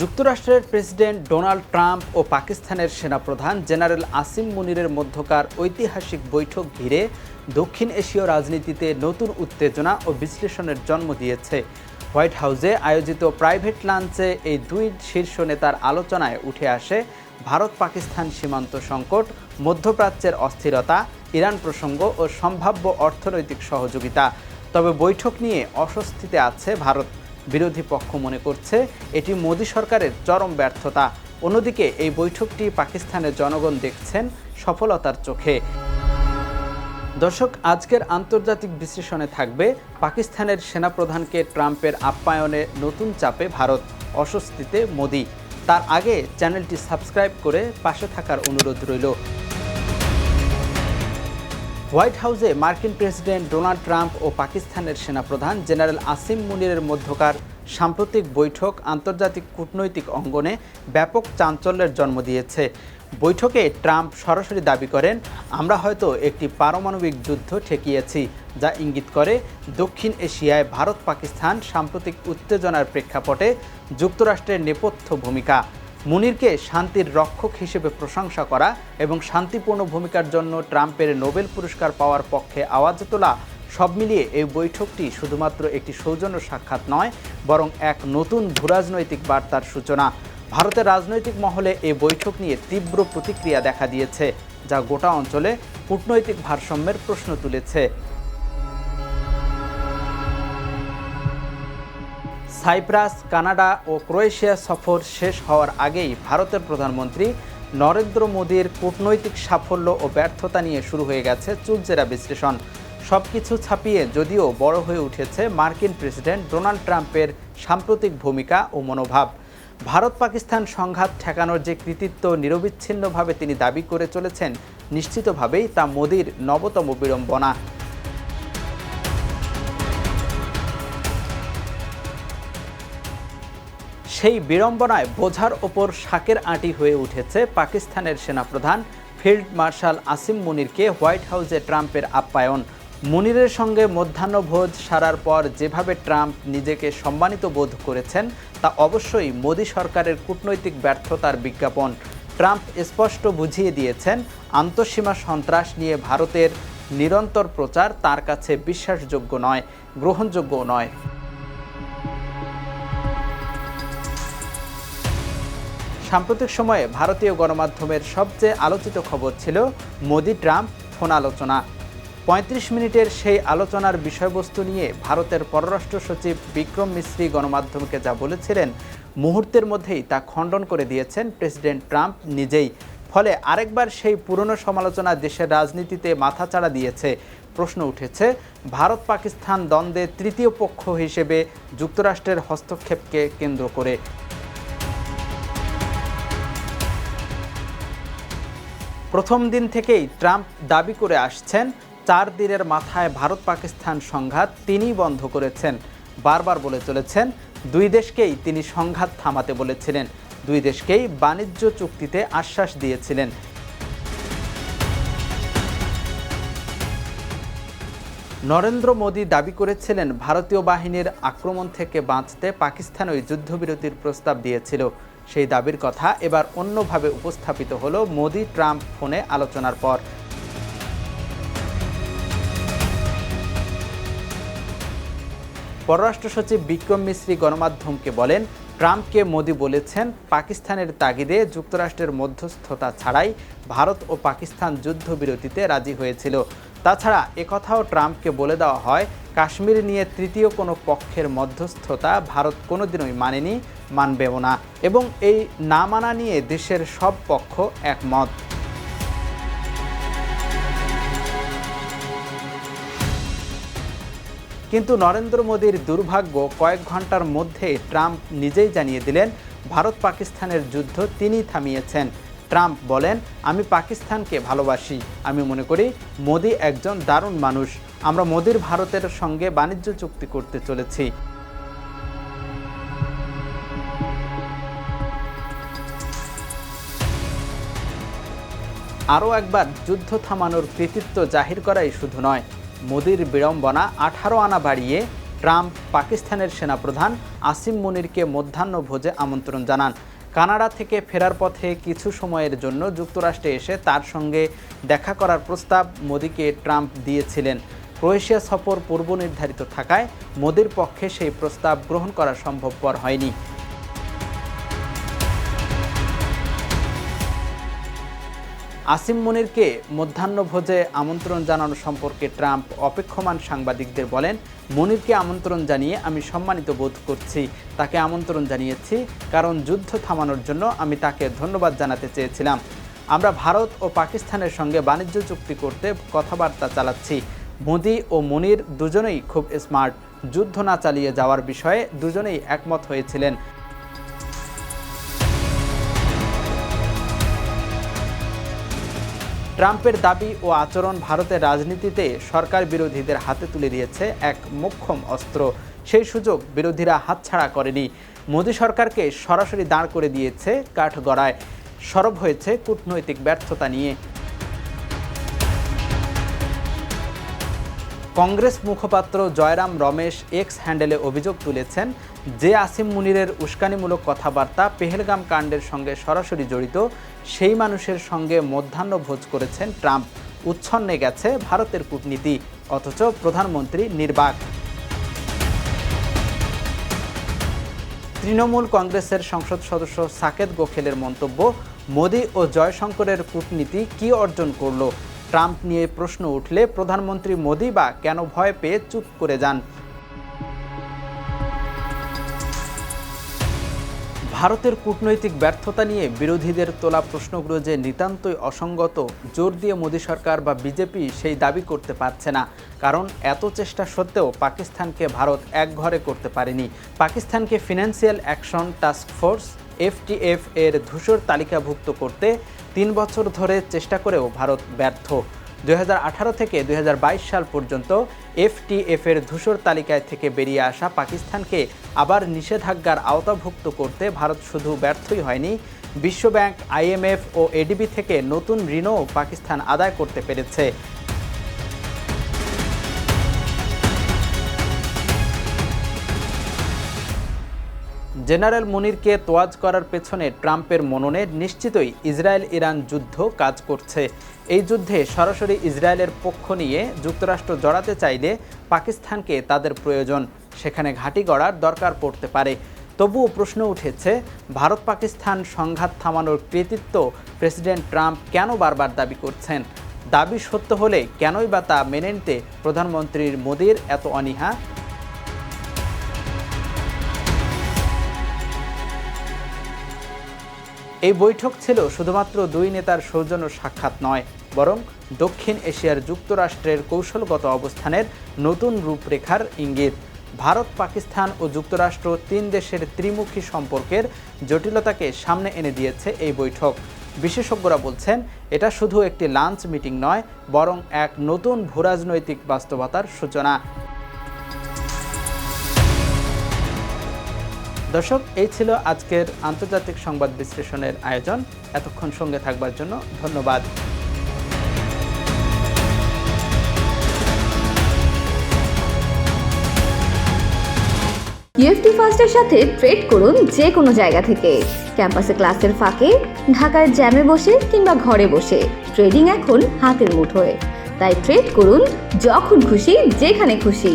যুক্তরাষ্ট্রের president Donald Trump ও পাকিস্তানের সেনাপ্রধান জেনারেল আসিম মুনিরের মধ্যকার ঐতিহাসিক বৈঠক ঘিরে দক্ষিণ এশীয় রাজনীতিতে নতুন উত্তেজনা ও বিশ্লেষণের জন্ম দিয়েছে। হোয়াইট হাউসে আয়োজিত প্রাইভেট লাঞ্চে এই দুই শীর্ষ নেতার আলোচনায় উঠে আসে ভারত পাকিস্তান সীমান্ত সংকট, মধ্যপ্রাচ্যের অস্থিরতা, ইরান প্রসঙ্গ ও সম্ভাব্য অর্থনৈতিক সহযোগিতা। তবে বৈঠক নিয়ে অস্বস্তিতে আছে ভারত। বিরোধী পক্ষ মনে করছে, এটি মোদী সরকারের চরম ব্যর্থতা। অন্যদিকে, এই বৈঠকটি পাকিস্তানের জনগণ দেখছেন সফলতার চোখে। দর্শক, আজকের আন্তর্জাতিক বিশ্লেষণে থাকবে পাকিস্তানের সেনাপ্রধানকে ট্রাম্পের আপ্যায়নে নতুন চাপে ভারত, অস্বস্তিতে মোদি। তার আগে চ্যানেলটি সাবস্ক্রাইব করে পাশে থাকার অনুরোধ রইল। হোয়াইট হাউসে মার্কিন প্রেসিডেন্ট ডোনাল্ড ট্রাম্প ও পাকিস্তানের সেনাপ্রধান জেনারেল আসিম মুনিরের মধ্যকার সাম্প্রতিক বৈঠক আন্তর্জাতিক কূটনৈতিক অঙ্গনে ব্যাপক চাঞ্চল্যের জন্ম দিয়েছে। বৈঠকে ট্রাম্প সরাসরি দাবি করেন, আমরা হয়তো একটি পারমাণবিক যুদ্ধ ঠেকিয়েছি যা ইঙ্গিত করে দক্ষিণ এশিয়ায় ভারত পাকিস্তান সাম্প্রতিক উত্তেজনার প্রেক্ষাপটে যুক্তরাষ্ট্রের নেপথ্য ভূমিকা। মুনিরকে শান্তির রক্ষক হিসেবে প্রশংসা করা এবং শান্তিপূর্ণ ভূমিকার জন্য ট্রাম্পের নোবেল পুরস্কার পাওয়ার পক্ষে আওয়াজ তোলা, সব মিলিয়ে এই বৈঠকটি শুধুমাত্র একটি সৌজন্য সাক্ষাৎ নয়, বরং এক নতুন ভূরাজনৈতিক বার্তার সূচনা। ভারতের রাজনৈতিক মহলে এই বৈঠক নিয়ে তীব্র প্রতিক্রিয়া দেখা দিয়েছে, যা গোটা অঞ্চলে কূটনৈতিক ভারসাম্যের প্রশ্ন তুলেছে। সাইপ্রাস, কানাডা ও ক্রোয়েশিয়া সফর শেষ হওয়ার আগেই ভারতের প্রধানমন্ত্রী নরেন্দ্র মোদীর কূটনৈতিক সাফল্য ও ব্যর্থতা নিয়ে শুরু হয়ে গেছে চুলচেরা বিশ্লেষণ। সব কিছু ছাপিয়ে যদিও বড় হয়ে উঠেছে মার্কিন প্রেসিডেন্ট ডোনাল্ড ট্রাম্পের সাম্প্রতিক ভূমিকা ও মনোভাব। ভারত পাকিস্তান সংঘাত ঠেকানোর যে কৃতিত্ব নিরবিচ্ছিন্নভাবে তিনি দাবি করে চলেছেন, নিশ্চিতভাবেই তা মোদীর নবতম বিড়ম্বনা। সেই বিড়ম্বনায় বোঝার ওপর শাকের আঁটি হয়ে উঠেছে পাকিস্তানের সেনাপ্রধান ফিল্ড মার্শাল আসিম মুনিরকে হোয়াইট হাউসে ট্রাম্পের আপ্যায়ন। মুনিরের সঙ্গে মধ্যাহ্নভোজ সারার পর যেভাবে ট্রাম্প নিজেকে সম্মানিত বোধ করেছেন, তা অবশ্যই মোদী সরকারের কূটনৈতিক ব্যর্থতার বিজ্ঞাপন। ট্রাম্প স্পষ্ট বুঝিয়ে দিয়েছেন, আন্তঃসীমা সন্ত্রাস নিয়ে ভারতের নিরন্তর প্রচার তার কাছে বিশ্বাসযোগ্য নয় গ্রহণযোগ্য নয়। সাম্প্রতিক সময়ে ভারতীয় গণমাধ্যমের সবচেয়ে আলোচিত খবর ছিল মোদি ট্রাম্প ফোন আলোচনা। পঁয়ত্রিশ মিনিটের সেই আলোচনার বিষয়বস্তু নিয়ে ভারতের পররাষ্ট্র সচিব বিক্রম মিশ্রি গণমাধ্যমকে যা বলেছিলেন, মুহূর্তের মধ্যেই তা খণ্ডন করে দিয়েছেন প্রেসিডেন্ট ট্রাম্প নিজেই। ফলে আরেকবার সেই পুরনো সমালোচনা দেশের রাজনীতিতে মাথাচাড়া দিয়েছে। প্রশ্ন উঠেছে ভারত পাকিস্তান দ্বন্দ্বে তৃতীয় পক্ষ হিসেবে যুক্তরাষ্ট্রের হস্তক্ষেপকে কেন্দ্র করে প্রথম দিন থেকেই ট্রাম্প দাবি করে আসছেন, চার দিনের মাথায় ভারত পাকিস্তান সংঘাত তিনিই বন্ধ করেছেন। বারবার বলে চলেছেন, দুই দেশকেই তিনি সংঘাত থামাতে বলেছিলেন, দুই দেশকেই বাণিজ্য চুক্তিতে আশ্বাস দিয়েছিলেন। নরেন্দ্র মোদী দাবি করেছিলেন, ভারতীয় বাহিনীর আক্রমণ থেকে বাঁচতে পাকিস্তান ওই যুদ্ধবিরতির প্রস্তাব দিয়েছিল। সেই দাবির কথা এবার অন্যভাবে উপস্থাপিত হলো মোদি ট্রাম্প ফোনে আলোচনার পর। পররাষ্ট্র সচিব বিক্রম মিশ্রি গণমাধ্যমকে বলেন, ট্রাম্পকে মোদি বলেছেন, পাকিস্তানের তাগিদে যুক্তরাষ্ট্রের মধ্যস্থতা ছাড়াই ভারত ও পাকিস্তান যুদ্ধবিরতিতে রাজি হয়েছিল। তাছাড়া একথাও ট্রাম্পকে বলে দেওয়া হয়, কাশ্মীর নিয়ে তৃতীয় কোনো পক্ষের মধ্যস্থতা ভারত কোনোদিনই মানেনি, মানবেও না। এবং এই না মানা নিয়ে দেশের সব পক্ষ একমত। কিন্তু নরেন্দ্র মোদীর দুর্ভাগ্য কয়েক ঘণ্টার মধ্যে ট্রাম্প নিজেই জানিয়ে দিলেন ভারত পাকিস্তানের যুদ্ধ তিনি থামিয়েছেন। ট্রাম্প বলেন, আমি পাকিস্তানকে ভালোবাসি। আমি মনে করি মোদি একজন দারুণ মানুষ। আমরা মোদির ভারতের সঙ্গে বাণিজ্য চুক্তি করতে চলেছি। আরও একবার, যুদ্ধ থামানোর কৃতিত্ব জাহির করাই শুধু নয়, মোদির বিড়ম্বনা আঠারো আনা বাড়িয়ে ট্রাম্প পাকিস্তানের সেনাপ্রধান আসিম মুনিরকে মধ্যাহ্নভোজে আমন্ত্রণ জানান। কানাডা থেকে ফেরার পথে কিছু সময়ের জন্য যুক্তরাষ্ট্রে এসে তার সঙ্গে দেখা করার প্রস্তাব মোদিকে ট্রাম্প দিয়েছিলেন। ক্রোয়েশিয়া সফর পূর্ব নির্ধারিত থাকায় মোদির পক্ষে সেই প্রস্তাব গ্রহণ করা সম্ভবপর হয়নি। আসিম মনিরকে মধ্যাহ্নভোজে আমন্ত্রণ জানানো সম্পর্কে ট্রাম্প অপেক্ষমান সাংবাদিকদের বলেন, মনিরকে আমন্ত্রণ জানিয়ে আমি সম্মানিত বোধ করছি। তাকে আমন্ত্রণ জানিয়েছি কারণ যুদ্ধ থামানোর জন্য আমি তাকে ধন্যবাদ জানাতে চেয়েছিলাম। আমরা ভারত ও পাকিস্তানের সঙ্গে বাণিজ্য চুক্তি করতে কথাবার্তা চালাচ্ছি। মোদি ও মনির দুজনেই খুব স্মার্ট যুদ্ধ না চালিয়ে যাওয়ার বিষয়ে দুজনেই একমত হয়েছিলেন। ট্রাম্পের দাবি ও আচরণ ভারতের রাজনীতিতে সরকার বিরোধীদের হাতে তুলে দিয়েছে এক মোক্ষম অস্ত্র। সেই সুযোগ বিরোধীরা হাতছাড়া করেনি। মোদী সরকারকে সরাসরি দাঁড় করে দিয়েছে কাঠগড়ায়। সরব হয়েছে কূটনৈতিক ব্যর্থতা নিয়ে। কংগ্রেস মুখপাত্র জয়রাম রমেশ এক্স হ্যান্ডেলে অভিযোগ তুলেছেন যে আসিম মুনিরের উস্কানিমূলক কথাবার্তা পেহেলগাম কাণ্ডের সঙ্গে সরাসরি জড়িত, সেই মানুষের সঙ্গে মধ্যাহ্ন ভোজ করেছেন ট্রাম্প। উচ্ছন্নে গেছে ভারতের কূটনীতি, অথচ প্রধানমন্ত্রী নির্বাক। তৃণমূল কংগ্রেসের সংসদ সদস্য সাকেত গোখেলের মন্তব্য, মোদি ও জয়শঙ্করের কূটনীতি কি অর্জন করল? ট্রাম্প নিয়ে প্রশ্ন উঠলে প্রধানমন্ত্রী মোদি বা কেন ভয় পেয়ে চুপ করে যান? ভারতের কূটনৈতিক ব্যর্থতা নিয়ে বিরোধীদের তোলা প্রশ্নগুলো যে নিতান্তই অসঙ্গত, জোর দিয়ে মোদী সরকার বা বিজেপি সেই দাবি করতে পারছে না। কারণ এত চেষ্টা সত্ত্বেও পাকিস্তানকে ভারত একঘরে করতে পারেনি। পাকিস্তানকে financial action task force, FTF এর ধূসর তালিকাভুক্ত করতে তিন বছর ধরে চেষ্টা করেও ভারত ব্যর্থ। দুই হাজার আঠারো থেকে দুই হাজার বাইশ সাল পর্যন্ত এফটিএফ এর ধূসর তালিকায় থেকে বেরিয়ে আসা পাকিস্তানকে আবার নিষেধাজ্ঞার আওতাভুক্ত করতে ভারত শুধু ব্যর্থই হয়নি। বিশ্বব্যাংক, আইএমএফ ও এডিবি থেকে নতুন ঋণও পাকিস্তান আদায় করতে পেরেছে। জেনারেল মুনিরকে তোয়াজ করার পেছনে ট্রাম্পের মননে নিশ্চিতই ইসরায়েল ইরান যুদ্ধ কাজ করছে। এই যুদ্ধে সরাসরি ইসরায়েলের পক্ষ নিয়ে যুক্তরাষ্ট্র জড়াতে চাইলে পাকিস্তানকে তাদের প্রয়োজন। সেখানে ঘাঁটি গড়ার দরকার পড়তে পারে। তবুও প্রশ্ন উঠেছে ভারত পাকিস্তান সংঘাত থামানোর কৃতিত্ব প্রেসিডেন্ট ট্রাম্প কেন বারবার দাবি করছেন? দাবি সত্য হলে কেনই বা তা মেনে নিতে প্রধানমন্ত্রীর মোদির এত অনীহা? এই বৈঠক ছিল শুধুমাত্র দুই নেতার সৌজন্য সাক্ষাৎ নয়, বরং দক্ষিণ এশিয়ার যুক্তরাষ্ট্রের কৌশলগত অবস্থানের নতুন রূপরেখার ইঙ্গিত। ভারত, পাকিস্তান ও যুক্তরাষ্ট্র তিন দেশের ত্রিমুখী সম্পর্কের জটিলতাকে সামনে এনে দিয়েছে এই বৈঠক। বিশেষজ্ঞরা বলছেন, এটা শুধু একটি লাঞ্চ মিটিং নয়, বরং এক নতুন ভূরাজনৈতিক বাস্তবতার সূচনা। দর্শক, এই ছিল আজকের আন্তর্জাতিক সংবাদ বিশ্লেষণের আয়োজন। এতক্ষণ সঙ্গে থাকবার জন্য ধন্যবাদ। ইউএফটি ফার্স্টের সাথে ট্রেড করুন যে কোনো জায়গা থেকে। ক্যাম্পাসে ক্লাসের ফাঁকে, ঢাকার জ্যামে বসে কিংবা ঘরে বসে। ট্রেডিং এখন হাতের মুঠোয়। তাই ট্রেড করুন যখন খুশি, যেখানে খুশি।